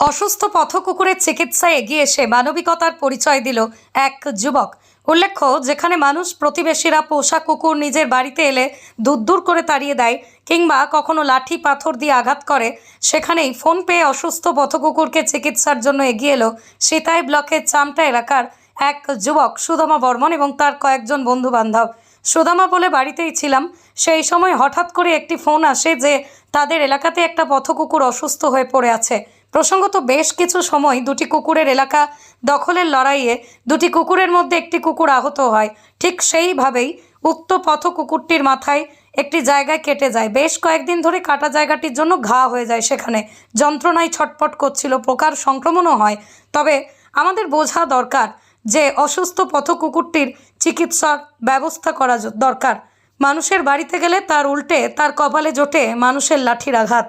অসুস্থ পথকুকুরের চিকিৎসায় এগিয়ে এসে মানবিকতার পরিচয় দিল এক যুবক। উল্লেখ্য, যেখানে মানুষ প্রতিবেশীরা পোষা কুকুর নিজের বাড়িতে এলে দূর দূর করে তাড়িয়ে দেয় কিংবা কখনো লাঠি, পাথর দিয়ে আঘাত করে, সেখানেই ফোন পেয়ে অসুস্থ পথকুকুরকে চিকিৎসার জন্য এগিয়ে এলো সীতাই ব্লকের চামটা এলাকার এক যুবক সুদামা বর্মন এবং তার কয়েকজন বন্ধু বান্ধব সুদামা বলে বাড়িতেই ছিলাম, সেই সময় হঠাৎ করে একটি ফোন আসে যে তাদের এলাকাতে একটা পথকুকুর অসুস্থ হয়ে পড়ে আছে। প্রসঙ্গত বেশ কিছু সময় দুটি কুকুরের এলাকা দখলের লড়াইয়ে দুটি কুকুরের মধ্যে একটি কুকুর আহত হয়। ঠিক সেইভাবেই উক্ত পথ কুকুরটির মাথায় একটি জায়গায় কেটে যায়। বেশ কয়েকদিন ধরে কাটা জায়গাটির জন্য ঘা হয়ে যায় সেখানে। যন্ত্রণায় ছটপট করছিল প্রকার সংক্রমণও হয়। তবে আমাদের বোঝা দরকার যে অসুস্থ পথ কুকুরটির চিকিৎসার ব্যবস্থা করা দরকার। মানুষের বাড়িতে গেলে তার উল্টে তার কপালে জোটে মানুষের লাঠির আঘাত।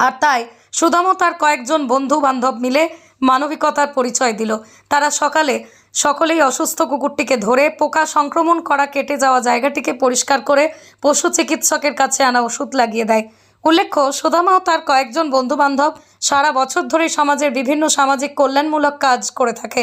আর তাই সুদাম তার কয়েকজন বন্ধু বান্ধব মিলে মানবিকতার পরিচয় দিল। তারা সকালে সকলেই অসুস্থ কুকুরটিকে ধরে পোকা সংক্রমণ করা কেটে যাওয়া জায়গাটিকে পরিষ্কার করে পশু চিকিৎসকের কাছে আনা ওষুধ লাগিয়ে দেয়। উল্লেখ্য, সুদামা ও তার কয়েকজন বন্ধু বান্ধব সারা বছর ধরে সমাজের বিভিন্ন সামাজিক কল্যাণমূলক কাজ করে থাকে।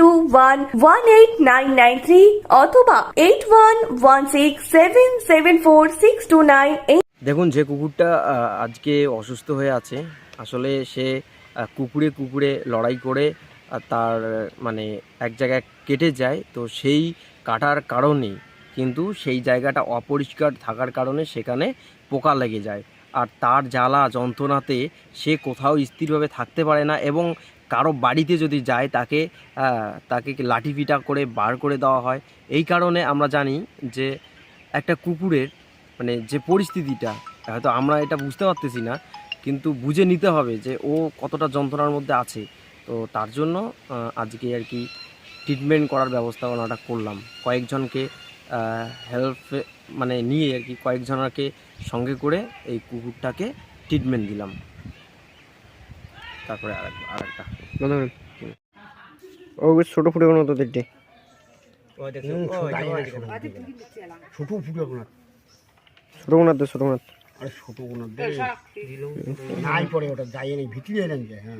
two one one eight nine nine three অথবা eight one one six seven seven four six two nine দেখুন, যে কুকুরটা আজকে অসুস্থ হয়ে আছে, আসলে সে কুকুরে কুকুরে লড়াই করে তার মানে এক জায়গায় কেটে যায়, তো সেই কাটার কারণেই, কিন্তু সেই জায়গাটা অপরিষ্কার থাকার কারণে সেখানে পোকা লেগে যায়। আর তার জ্বালা যন্ত্রণাতে সে কোথাও স্থিরভাবে থাকতে পারে না, এবং কারও বাড়িতে যদি যায় তাকে তাকে লাঠি পিটা করে বার করে দেওয়া হয়? এই কারণে আমরা জানি যে একটা কুকুরের মানে যে পরিস্থিতিটা, হয়তো আমরা এটা বুঝতে পারতেছি না, কিন্তু বুঝে নিতে হবে যে ও কতটা যন্ত্রণার মধ্যে আছে। তো তার জন্য আজকে আর কি ট্রিটমেন্ট করার ব্যবস্থাপনাটা করলাম। কয়েকজনকে হেল্প মানে নিয়ে আর কি কয়েকজনকে সঙ্গে করে এই কুকুরটাকে ট্রিটমেন্ট দিলাম। তারপরে আর আরেকটা। ও ছোট ফুটের মতো দেখতে। ছোট ফুটো ছোট দে আরে ছোট কোনা দে। নাই পড়ে ওটা ভিতরে এলেন যে হ্যাঁ।